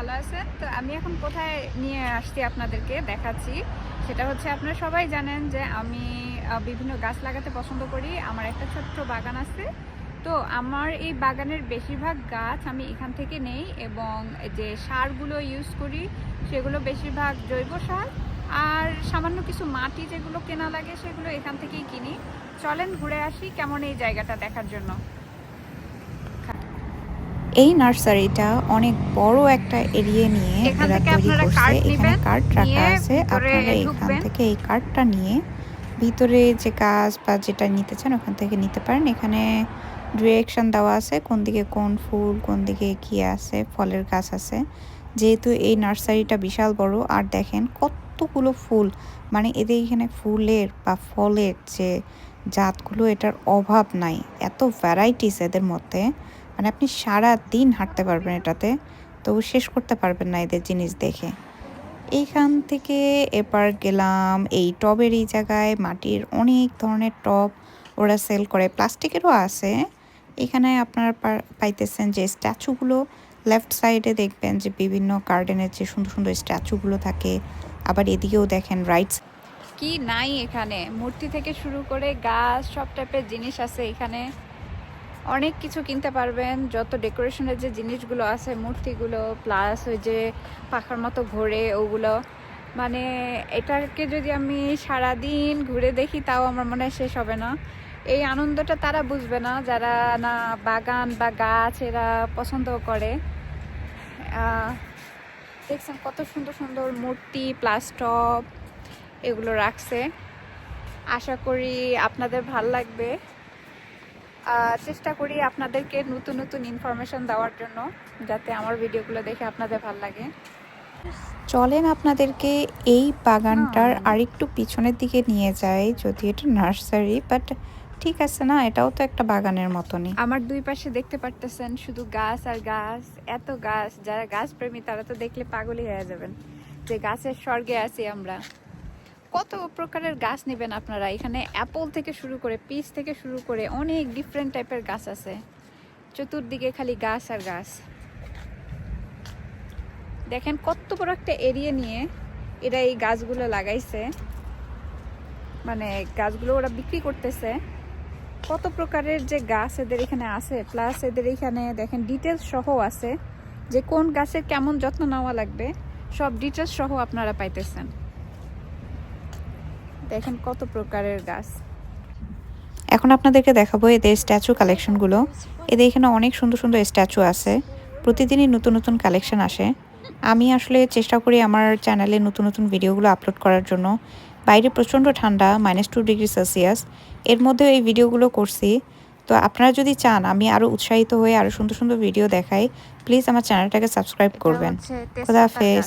ভালো আছেন? তো আমি এখন কোথায় নিয়ে আসছি আপনাদেরকে দেখাচ্ছি। সেটা হচ্ছে আপনারা সবাই জানেন যে আমি বিভিন্ন গাছ লাগাতে পছন্দ করি। আমার একটা ছোট্ট বাগান আছে। তো আমার এই বাগানের বেশিরভাগ গাছ আমি এখান থেকে নেই এবং যে সারগুলো ইউজ করি, সেগুলো বেশিরভাগ জৈব সার। আর সামান্য কিছু মাটি যেগুলো কেনা লাগে, সেগুলো এখান থেকেই কিনি। চলেন ঘুরে আসি কেমন এই জায়গাটা দেখার জন্য। এই নার্সারিটা অনেক বড় একটা এরিয়া নিয়ে এখান এরা থেকে তৈরি আপনারা করছে। এখানে কার্ড রাখা আছে। আপনারা এখান থেকে এই কার্ডটা নিয়ে ভিতরে যে গাছ বা যেটা নিতে চান ওখান থেকে নিতে পারেন। এখানে ডিরেকশন দেওয়া আছে কোন দিকে কোন ফুল কোন দিকে কি আছে ফলের গাছ আছে। যেহেতু এই নার্সারিটা বিশাল বড় আর দেখেন কতগুলো ফুল। মানে এদের এখানে ফুলের বা ফলের যে জাতগুলো এটার অভাব নাই। এত ভ্যারাইটিস এদের মধ্যে। মানে আপনি সারা দিন হাঁটতে পারবেন এটাতে তো শেষ করতে পারবেন না এদের জিনিস দেখে। এইখান থেকে এবার গেলাম, এই টবের এই জায়গায় মাটির অনেক ধরনের টব ওরা সেল করে। প্লাস্টিকেরও আছে। এখানে আপনারা পাইতেছেন যে স্ট্যাচুগুলো লেফট সাইডে দেখবেন যে বিভিন্ন গার্ডেনের যে সুন্দর সুন্দর স্ট্যাচুগুলো থাকে। আবার এদিকেও দেখেন রাইট কি নাই এখানে। মূর্তি থেকে শুরু করে গাছ, সব টাইপের জিনিস আছে এখানে। অনেক কিছু কিনতে পারবেন। যত ডেকোরেশনের যে জিনিসগুলো আছে, মূর্তিগুলো প্লাস ওই যে পাখার মতো ঘোরে ওগুলো। মানে এটাকে যদি আমি সারাদিন ঘুরে দেখি, তাও আমার মনে হয় শেষ হবে না। এই আনন্দটা তারা বুঝবে না, যারা না বাগান বা গাছ এরা পছন্দ করে। দেখছেন কত সুন্দর সুন্দর মূর্তি প্লাস্টপ এগুলো রাখছে। আশা করি আপনাদের ভালো লাগবে। চেষ্টা করি আপনাদেরকে নতুন নতুন ইনফরমেশন দেওয়ার জন্য যাতে আমার ভিডিওগুলো দেখে আপনাদের ভালো লাগে। চলেন আপনাদেরকে এই বাগানটার আরেকটু পিছনের দিকে নিয়ে যায় যদি এটা নার্সারি বাট ঠিক আছে না এটাও তো একটা বাগানের মতনই। আমার দুই পাশে দেখতে পারতেছেন শুধু গাছ আর গাছ এত গাছ যারা গাছ প্রেমী তারা তো দেখলে পাগলই হয়ে যাবেন। যে গাছের স্বর্গে আছি আমরা। কত প্রকারের গাছ নেবেন আপনারা? এখানে অ্যাপল থেকে শুরু করে পিস থেকে শুরু করে অনেক ডিফারেন্ট টাইপের গাছ আছে। চতুর্দিকে খালি গাছ আর গাছ। দেখেন কত বড় একটা এরিয়া নিয়ে এরা এই গাছগুলো লাগাইছে। মানে গাছগুলো ওরা বিক্রি করতেছে। কত প্রকারের যে গাছ এদের এখানে আছে প্লাস এদের এখানে দেখেন ডিটেলস সহ আছে যে কোন গাছের কেমন যত্ন নেওয়া লাগবে, সব ডিটেলস সহ আপনারা পাইতেছেন। দেখেন কত প্রকারের গাছ। এখন আপনাদেরকে দেখাবো এদের স্ট্যাচু কালেকশনগুলো। এদের এখানে অনেক সুন্দর সুন্দর স্ট্যাচু আছে। প্রতিদিনই নতুন নতুন কালেকশন আসে। আমি আসলে চেষ্টা করি আমার চ্যানেলে নতুন নতুন ভিডিওগুলো আপলোড করার জন্য। বাইরে প্রচণ্ড ঠান্ডা মাইনাস টু ডিগ্রি সেলসিয়াস এর মধ্যেও এই ভিডিওগুলো করছি। তো আপনারা যদি চান আমি আরও উৎসাহিত হয়ে আরও সুন্দর সুন্দর ভিডিও দেখাই প্লিজ আমার চ্যানেলটাকে সাবস্ক্রাইব করবেন। খোদা হাফেজ।